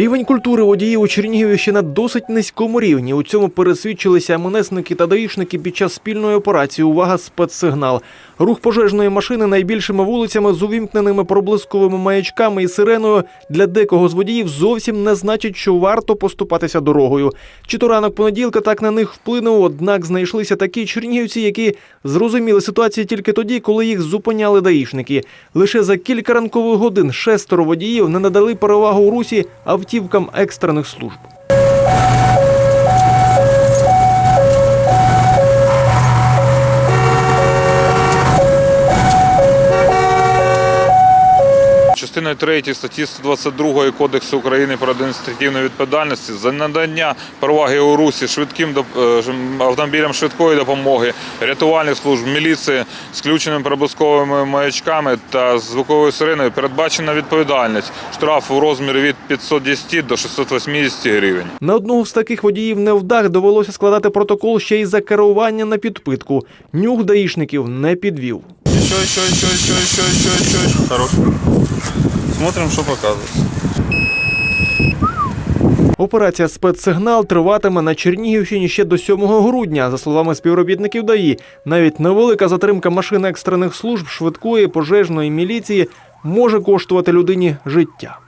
Рівень культури водіїв у Чернігові ще на досить низькому рівні. У цьому пересвідчилися МНСники та даїшники під час спільної операції Увага спецсигнал. Рух пожежної машини найбільшими вулицями з увімкненими проблисковими маячками і сиреною для декого з водіїв зовсім не значить, що варто поступатися дорогою. Чи то ранок понеділка так на них вплинув, однак знайшлися такі чернігівці, які зрозуміли ситуацію тільки тоді, коли їх зупиняли даїшники. Лише за кілька ранкових годин шестеро водіїв не надали перевагу у русі автівкам екстрених служб. Частиною 3 статті 122 Кодексу України про адміністративну відповідальність за надання переваги у русі швидким е, автомобілям швидкої допомоги, рятувальних служб, міліції з включеними проблисковими маячками та звуковою сиреною передбачена відповідальність. Штраф у розмірі від 510 до 680 гривень. На одного з таких водіїв невдах довелося складати протокол ще й за керування на підпитку. Нюх даїшників не підвів. Еще, еще, еще, еще, еще, еще, еще, еще. Хорош. Смотрим, что показывает. Операція спецсигнал триватиме на Чернігівщині ще до 7 грудня. За словами співробітників ДАІ, навіть невелика затримка машин екстрених служб швидкої пожежної міліції може коштувати людині життя.